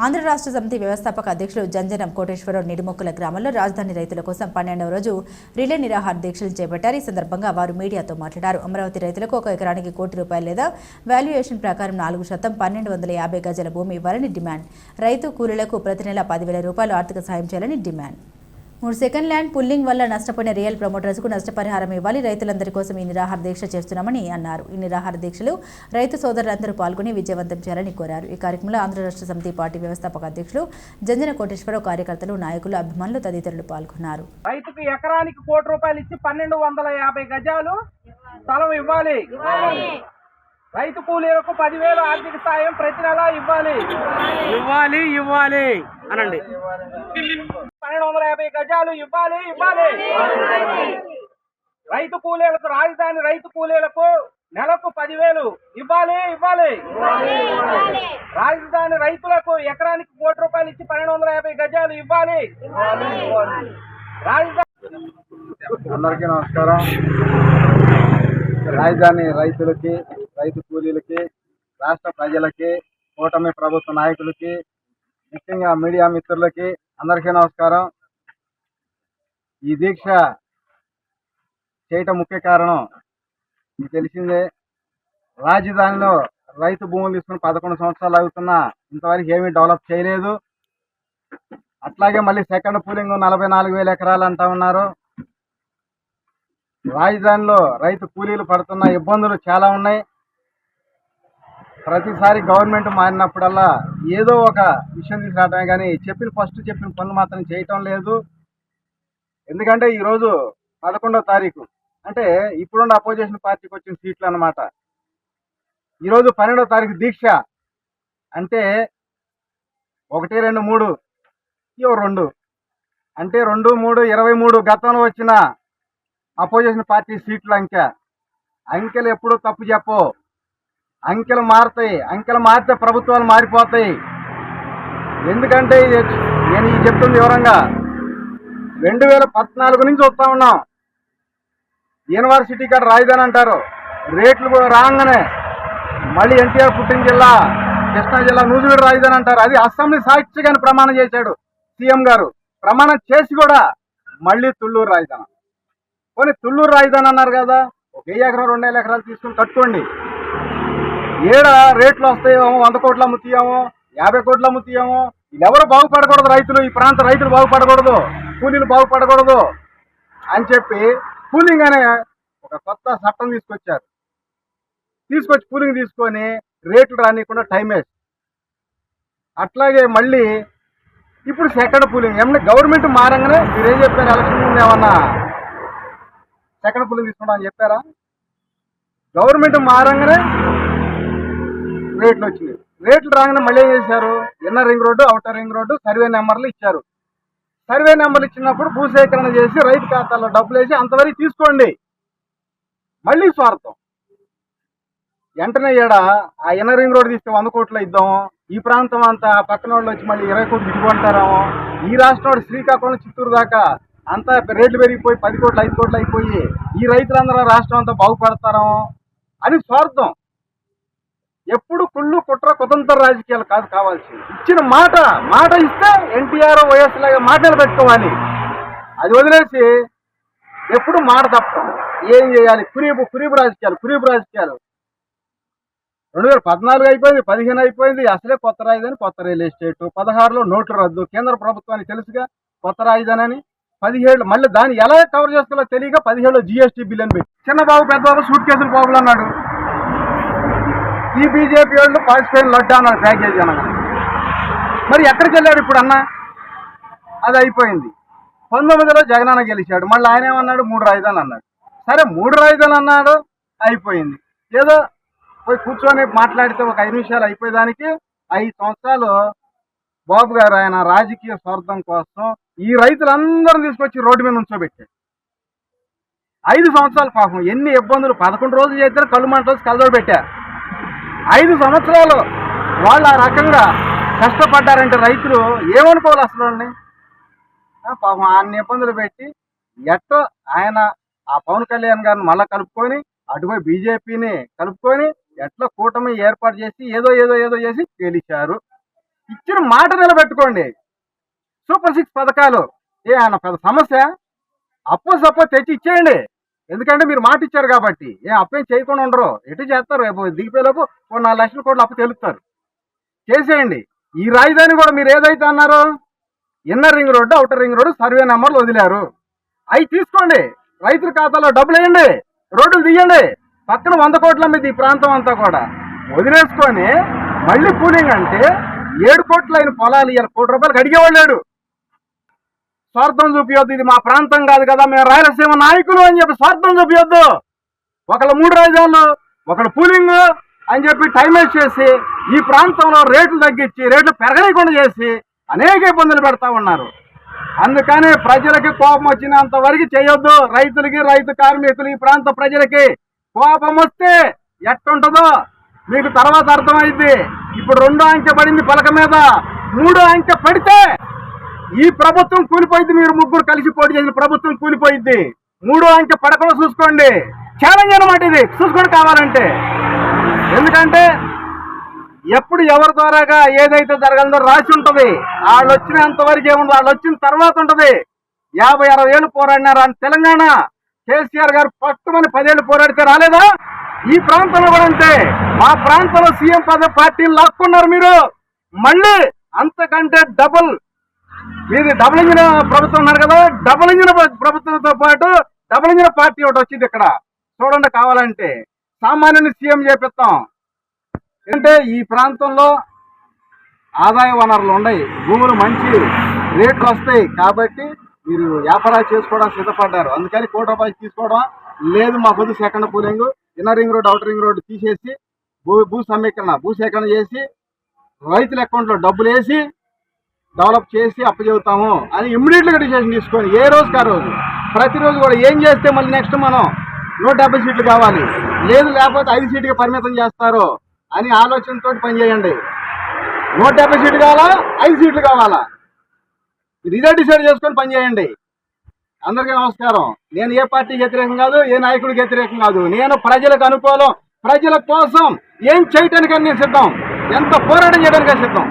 ఆంధ్ర రాష్ట్ర సమితి వ్యవస్థాపక అధ్యక్షులు జంజనం కోటేశ్వరరావు నిడుమొక్కుల గ్రామంలో రాజధాని రైతుల కోసం పన్నెండవ రోజు రిలే నిరాహార దీక్షలు చేపట్టారు. ఈ సందర్భంగా వారు మీడియాతో మాట్లాడారు. అమరావతి రైతులకు ఒక ఎకరానికి కోటి రూపాయలు లేదా వాల్యుయేషన్ ప్రకారం నాలుగు శాతం పన్నెండు వందల యాభై గజాల భూమి ఇవ్వాలని డిమాండ్. రైతు కూలీలకు ప్రతి నెల పదివేల రూపాయలు ఆర్థిక సాయం చేయాలని డిమాండ్. మూడు సెకండ్ ల్యాండ్ పుల్లింగ్ వల్ల నష్టపోయిన రియల్ ప్రమోటర్స్కు నష్టపరిహారం ఇవ్వాలి. రైతులందరి కోసం ఈ నిరాహార దీక్ష చేస్తున్నామని అన్నారు. ఈ నిరాహార దీక్షలు రైతు సోదరులందరూ పాల్గొని విజయవంతం చేయాలని కోరారు. ఈ కార్యక్రమంలో ఆంధ్ర రాష్ట్ర సమితి పార్టీ వ్యవస్థాపక అధ్యక్షులు జంజన కోటేశ్వరరావు కార్యకర్తలు నాయకులు అభిమానులు తదితరులు పాల్గొన్నారు. రైతుకు ఎకరానికి కోటి రూపాయలు ఇచ్చి పన్నెండు వందల యాభై గజాలు స్థలం ఇవ్వాలి. రైతు కూలీలకు పదివేలు ఆర్థిక సాయం ప్రతి నెల ఇవ్వాలి. ఇవ్వాలి ఇవ్వాలి. అనండి. పన్నెండు వందల యాభై గజాలు ఇవ్వాలి ఇవ్వాలి. రైతు కూలీలకు రాజధాని రైతు కూలీలకు నెలకు పదివేలు ఇవ్వాలి ఇవ్వాలి. రాజధాని రైతులకు ఎకరానికి కోటి రూపాయలు ఇచ్చి పన్నెండు వందల యాభై గజాలు ఇవ్వాలి. రాజధాని అందరికీ నమస్కారం. రాజధాని రైతులకి రైతు కూలీలకి రాష్ట్ర ప్రజలకి కూటమి ప్రభుత్వ నాయకులకి ముఖ్యంగా మీడియా మిత్రులకి అందరికీ నమస్కారం. ఈ దీక్ష చేయటం ముఖ్య కారణం మీకు తెలిసిందే రాజధానిలో రైతు భూములు తీసుకుని పదకొండు సంవత్సరాలు అవుతున్నా ఇంతవరకు ఏమీ డెవలప్ చేయలేదు. అట్లాగే మళ్ళీ సెకండ్ పూలింగ్ నలభై నాలుగు వేల ఎకరాలు అంటా ఉన్నారు. రాజధానిలో రైతు కూలీలు పడుతున్న ఇబ్బందులు చాలా ఉన్నాయి. ప్రతిసారి గవర్నమెంట్ మారినప్పుడల్లా ఏదో ఒక విషయం తీసుకురావటమే కానీ చెప్పిన ఫస్ట్ చెప్పిన పనులు మాత్రం చేయటం లేదు. ఎందుకంటే ఈరోజు పదకొండో తారీఖు. అంటే ఇప్పుడున్న అపోజిషన్ పార్టీకి వచ్చిన సీట్లు అన్నమాట. ఈరోజు పన్నెండో తారీఖు దీక్ష. అంటే ఒకటి రెండు మూడు ఇవో రెండు. అంటే రెండు మూడు ఇరవై మూడు గతంలో వచ్చిన అపోజిషన్ పార్టీ సీట్ల అంకె. అంకెలు ఎప్పుడూ తప్పు చెప్పు అంకెలు మారుతాయి. అంకెలు మారితే ప్రభుత్వాలు మారిపోతాయి. ఎందుకంటే ఇది నేను ఇది చెప్తుంది వివరంగా. రెండు వేల పద్నాలుగు నుంచి వస్తా ఉన్నాం. యూనివర్సిటీ కాడ రాజధాని అంటారు. రేట్లు కూడా రాగానే మళ్ళీ ఎన్టీఆర్ పుట్టిన జిల్లా కృష్ణా జిల్లా నూజివీడు రాజధాని అంటారు. అది అసెంబ్లీ సాక్షిగాని ప్రమాణం చేశాడు సీఎం గారు. ప్రమాణం చేసి కూడా మళ్ళీ తుళ్ళూరు రాజధాని. పోనీ తుళ్ళూరు రాజధాని అన్నారు కదా ఒక వెయ్యి ఎకరం రెండు వేల ఎకరాలు తీసుకుని కట్టుకోండి. ఏడ రేట్లు వస్తాయేమో వంద కోట్లు అమ్ముతాయేమో యాభై కోట్లు అమ్ముతాయేమో ఎవరు బాగుపడకూడదు రైతులు ఈ ప్రాంత రైతులు బాగుపడకూడదు కూలీలు బాగుపడకూడదు అని చెప్పి కూలింగ్ అనే ఒక కొత్త చట్టం తీసుకొచ్చారు. తీసుకొచ్చి కూలింగ్ తీసుకొని రేట్లు రానియకుండా టైం వేసి అట్లాగే మళ్ళీ ఇప్పుడు సెకండ్ పూలింగ్ ఏమన్నా గవర్నమెంట్ మారంగానే మీరు ఏం చెప్పారు? ఎలక్షన్ ముందు ఏమన్నా సెకండ్ పూలింగ్ తీసుకుంటామని చెప్పారా? గవర్నమెంట్ మారంగానే రేట్లు వచ్చినాయి. రేట్లు రాగానే మళ్ళీ ఏం చేశారు? Inner ring road outer ring road survey నెంబర్లు ఇచ్చారు. సర్వే నెంబర్లు ఇచ్చినప్పుడు భూసేకరణ చేసి రైతు ఖాతాలో డబ్బులు వేసి అంతవరకు తీసుకోండి. మళ్ళీ స్వార్థం. వెంటనే ఏడ ఆ ఇన్నర్ రింగ్ రోడ్ తీస్తే వంద కోట్లు ఇద్దాం. ఈ ప్రాంతం అంతా ఆ పక్కన వాళ్ళు వచ్చి మళ్ళీ ఇరవై కోట్లు ఇటుకుంటారేమో ఈ రాష్ట్రం శ్రీకాకుళం చిత్తూరు దాకా అంతా రేట్లు పెరిగిపోయి పది కోట్లు ఐదు కోట్లు అయిపోయి ఈ రైతులందరూ రాష్ట్రం అంతా బాగుపడతారేమో అని స్వార్థం. ఎప్పుడు కుళ్ళు కుట్ర కుతంత్ర రాజకీయాలు కాదు కావాల్సింది. ఇచ్చిన మాట మాట ఇస్తే ఎన్టీఆర్ వైఎస్ లాగా మాటలు పెట్టుకోవాలి. అది వదిలేసి ఎప్పుడు మాట తప్పడం ఏం చేయాలి? కురీపు కురీపు రాజకీయాలు కురీపు రాజకీయాలు. రెండు వేల పద్నాలుగు అయిపోయింది పదిహేను అయిపోయింది అసలే కొత్త రాజధాని కొత్త రియల్ ఎస్టేట్. పదహారులో నోట్లు రద్దు. కేంద్ర ప్రభుత్వానికి తెలుసుగా కొత్త రాజధాని అని. పదిహేడు మళ్ళీ దాన్ని ఎలా కవర్ చేసుకోవాలో తెలియక పదిహేడులో జిఎస్టీ బిల్ అని పెట్టి. చిన్న బాబు పెద్ద బాబు సూట్ కేసులు బాబులు అన్నాడు. ఈ బీజేపీ వాళ్ళు పాకిస్తాన్ లడ్డా అన్నాడు ప్యాకేజీ అనగా. మరి ఎక్కడికి వెళ్ళాడు ఇప్పుడు అన్న? అది అయిపోయింది. పంతొమ్మిదిలో జగనన్న గెలిచాడు. మళ్ళీ ఆయన ఏమన్నాడు? మూడు రాజధానులు అన్నాడు. సరే మూడు రాజధానులు అన్నాడు అయిపోయింది. ఏదో పోయి కూర్చొని మాట్లాడితే ఒక ఐదు నిమిషాలు అయిపోయేదానికి ఐదు సంవత్సరాలు బాబు గారు ఆయన రాజకీయ స్వార్థం కోసం ఈ రైతులందరిని తీసుకొచ్చి రోడ్డు మీద ఉంచోబెట్టాడు ఐదు సంవత్సరాలు పాపం. ఎన్ని ఇబ్బందులు. పదకొండు రోజులు చేస్తే కళ్ళు మంటలు కలదోడు పెట్టారు. ఐదు సంవత్సరాలు వాళ్ళు ఆ రకంగా కష్టపడ్డారంటే రైతులు ఏమనుకోవాలి అసలు వాళ్ళని? పాపం అన్ని ఇబ్బందులు పెట్టి ఎట్టో ఆయన ఆ పవన్ కళ్యాణ్ గారిని మళ్ళా కలుపుకొని అటుపోయి బీజేపీని కలుపుకొని ఎట్లా కూటమి ఏర్పాటు చేసి ఏదో ఏదో ఏదో చేసి గెలిచారు. ఇచ్చిన మాట నిలబెట్టుకోండి. సూపర్ సిక్స్ పథకాలు ఏ ఆయన పెద్ద సమస్య. అప్పు సప్పు తెచ్చి ఇచ్చేయండి. ఎందుకంటే మీరు మాట ఇచ్చారు కాబట్టి. ఏ అప్పేం చేయకుండా ఉండరు. ఎటు చేస్తారు? రేపు దిగిపోయేలోపు ఓ నాలుగు లక్షల కోట్లు అప్పు తెలుస్తారు చేసేయండి. ఈ రాజధాని కూడా మీరు ఏదైతే అన్నారో inner ring road outer ring road survey నెంబర్లు వదిలారు. అవి తీసుకోండి. రైతుల ఖాతాలో డబ్బులు వేయండి. రోడ్డులు తీయండి. పక్కన వంద కోట్ల మీద ఈ ప్రాంతం అంతా కూడా వదిలేసుకొని మళ్ళీ కూలింగ్ అంటే ఏడు కోట్ల అయిన పొలాలు ఇవాళ కోటి రూపాయలకు అడిగేవాళ్ళు లేడు. స్వార్థం చూపించొద్దు ఇది మా ప్రాంతం కాదు కదా మేము రాయలసీమ నాయకులు అని చెప్పి స్వార్థం చూపించొద్దు ఒకళ్ళు మూడు రాజధానులు ఒకళ్ళు పూలింగ్ అని చెప్పి టైం వేస్ట్ చేసి ఈ ప్రాంతంలో రేట్లు తగ్గించి రేట్లు పెరగలేకుండా చేసి అనేక ఇబ్బందులు పెడతా ఉన్నారు. అందుకని ప్రజలకి కోపం వచ్చినంత వరకు చేయొద్దు. రైతులకి రైతు కార్మికులు ఈ ప్రాంత ప్రజలకి కోపం వస్తే ఎట్టుంటుందో మీకు తర్వాత అర్థమైంది ఇప్పుడు రెండో అంకె పడింది పలక మీద. మూడో అంకె పడితే ఈ ప్రభుత్వం కూలిపోయింది మీరు ముగ్గురు కలిసి పోటీ చేసిన ప్రభుత్వం కూలిపోయింది. మూడో అంకె పడకుండా చూసుకోండి. ఛాలెంజ్ అనమాట ఇది. చూసుకోండి కావాలంటే. ఎందుకంటే ఎప్పుడు ఎవరి ద్వారాగా ఏదైతే జరగదో రాసి ఉంటుంది. వాళ్ళు వచ్చినంత వరకు ఏముండదు. వాళ్ళు వచ్చిన తర్వాత ఉంటుంది. యాభై అరవై ఏళ్ళు పోరాడినారు అని తెలంగాణ కేసీఆర్ గారు పట్టుమని పదేళ్ళు పోరాడితే రాలేదా? ఈ ప్రాంతంలో కూడా అంతే. మా ప్రాంతంలో సీఎం పద పార్టీలు లాక్కున్నారు మీరు. మళ్ళీ అంతకంటే డబుల్ మీది డబుల్ ఇంజిన్ ప్రభుత్వం ఉన్నారు కదా డబుల్ ఇంజిన్ ప్రభుత్వంతో పాటు డబుల్ ఇంజిన్ పార్టీ ఒకటి వచ్చింది ఇక్కడ. చూడండి కావాలంటే. సామాన్యుని సీఎం చేపిస్తాం. అంటే ఈ ప్రాంతంలో ఆదాయ వనరులు ఉన్నాయి. భూములు మంచి రేట్లు వస్తాయి కాబట్టి మీరు వ్యాపారాలు చేసుకోవడానికి సిద్ధపడ్డారు. అందుకని కోటి రూపాయలు తీసుకోవడం లేదు మా పొద్దు second pooling. Inner ring road outer ring road తీసేసి భూ భూ సమీకరణ భూ సేకరణ చేసి రైతుల అకౌంట్లో డబ్బులు వేసి డెవలప్ చేసి అప్పచెబుతాము అని ఇమ్మీడియట్గా డిసిషన్ తీసుకొని ఏ రోజుకి ఆ రోజు. ప్రతిరోజు కూడా ఏం చేస్తే మళ్ళీ నెక్స్ట్ మనం నూట డెబ్బై సీట్లు కావాలి. లేదు లేకపోతే ఐదు సీట్కి పరిమితం చేస్తారు అని ఆలోచనతో పనిచేయండి నూట డెబ్బై సీట్లు కావాలా? ఐదు సీట్లు కావాలా? ఇదే డిసైడ్ చేసుకొని పనిచేయండి అందరికీ నమస్కారం. నేను ఏ పార్టీకి వ్యతిరేకం కాదు ఏ నాయకుడికి వ్యతిరేకం కాదు. నేను ప్రజలకు అనుకూలం ప్రజల కోసం ఏం చేయటానికని నేను సిద్ధం. ఎంత పోరాటం చేయడానికి సిద్ధం.